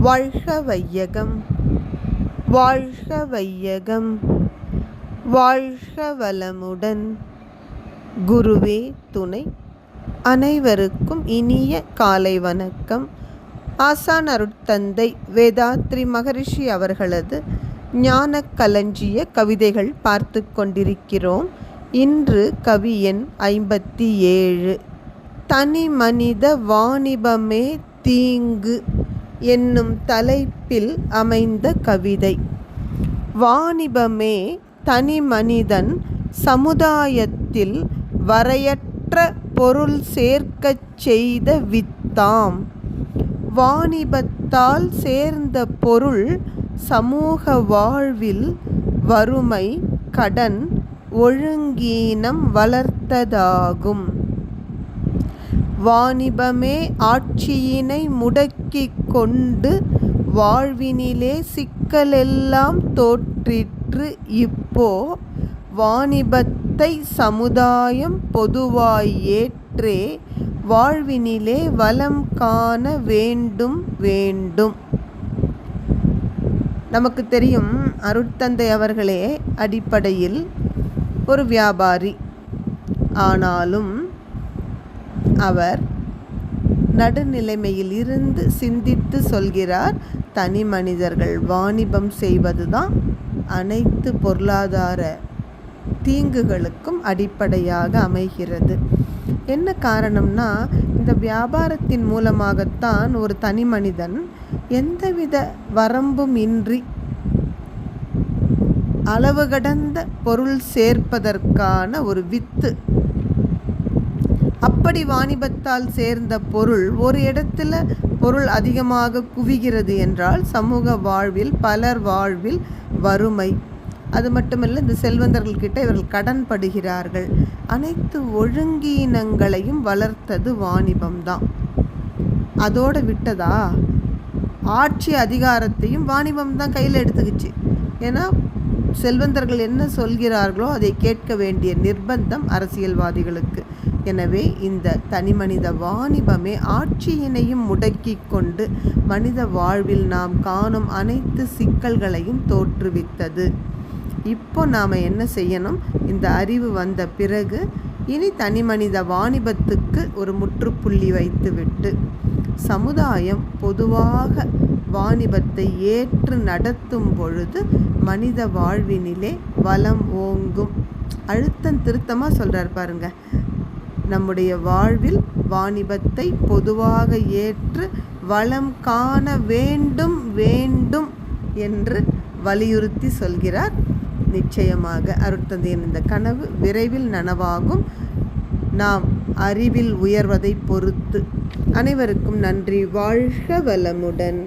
வாழ்க வையகம் வாழ்க வையகம் வாழ்க வளமுடன் குருவே துணை. அனைவருக்கும் இனிய காலை வணக்கம். ஆசான் அருட்தந்தை வேதாத்ரி மகரிஷி அவர்களது ஞான களஞ்சிய கவிதைகள் பார்த்து கொண்டிருக்கிறோம். இன்று கவி எண் ஐம்பத்தி ஏழு. தனி மனித வாணிபமே தீங்கு. என்னும் தலைப்பில் அமைந்த கவிதை. வாணிபமே தனி மனிதன் சமுதாயத்தில் வரையற்ற பொருள் சேர்க்கச் செய்த வித்தாம். வாணிபத்தால் சேர்ந்த பொருள் சமூக வாழ்வில் வறுமை கடன் ஒழுங்கீனம் வளர்த்ததாகும். வாணிபமே ஆட்சியினை முடக்கிக் கொண்டு வாழ்வினிலே சிக்கலெல்லாம் தோற்றிற்று. இப்போ வாணிபத்தை சமுதாயம் பொதுவாய் ஏற்றே வாழ்வினிலே வளம் காண வேண்டும் வேண்டும். நமக்கு தெரியும் அருட்தந்தை அவர்களே அடிப்படையில் ஒரு வியாபாரி. ஆனாலும் அவர் நடுநிலைமையில் இருந்து சிந்தித்து சொல்கிறார் தனி மனிதர்கள் வாணிபம் செய்வதுதான் அனைத்து பொருளாதார தீங்குகளுக்கும் அடிப்படையாக அமைகிறது. என்ன காரணம்னா இந்த வியாபாரத்தின் மூலமாகத்தான் ஒரு தனி மனிதன் எந்தவித வரம்பும் இன்றி அளவு கடந்த பொருள் சேர்ப்பதற்கான ஒரு வித்து அப்படி வாணிபத்தால் சேர்ந்த பொருள் ஒரு இடத்துல பொருள் அதிகமாக குவிகிறது என்றால் சமூக வாழ்வில் பலர் வாழ்வில் வறுமை. அது மட்டுமல்ல இந்த செல்வந்தர்கள்கிட்ட இவர்கள் கடன் படுகிறார்கள் அனைத்து ஒழுங்கீனங்களையும் வளர்த்தது வாணிபம்தான். அதோடு விட்டதா? ஆட்சி அதிகாரத்தையும் வாணிபம் தான் கையில் எடுத்துக்கிச்சு. ஏன்னா செல்வந்தர்கள் என்ன சொல்கிறார்களோ அதை கேட்க வேண்டிய நிர்பந்தம் அரசியல்வாதிகளுக்கு. எனவே இந்த தனிமனித வாணிபமே ஆட்சியினையும் முடக்கி கொண்டு மனித வாழ்வில் நாம் காணும் அனைத்து சிக்கல்களையும் தோற்றுவித்தது. இப்போ நாம் என்ன செய்யணும்? இந்த அறிவு வந்த பிறகு இனி தனிமனித வாணிபத்துக்கு ஒரு முற்றுப்புள்ளி வைத்துவிட்டு சமுதாயம் பொதுவாக வாணிபத்தை ஏற்று நடத்தும் பொழுது மனித வாழ்வினிலே வளம் ஓங்கும். அழுத்தம் திருத்தமாக சொல்கிறார் பாருங்க. நம்முடைய வாழ்வில் வாணிபத்தை பொதுவாக ஏற்று வளம் காண வேண்டும் வேண்டும் என்று வலியுறுத்தி சொல்கிறார். நிச்சயமாக அருட்தந்தையின் இந்த கனவு விரைவில் நனவாகும். நாம் அறிவில் உயர்வதை பொறுத்து. அனைவருக்கும் நன்றி. வாழ்க வளமுடன்.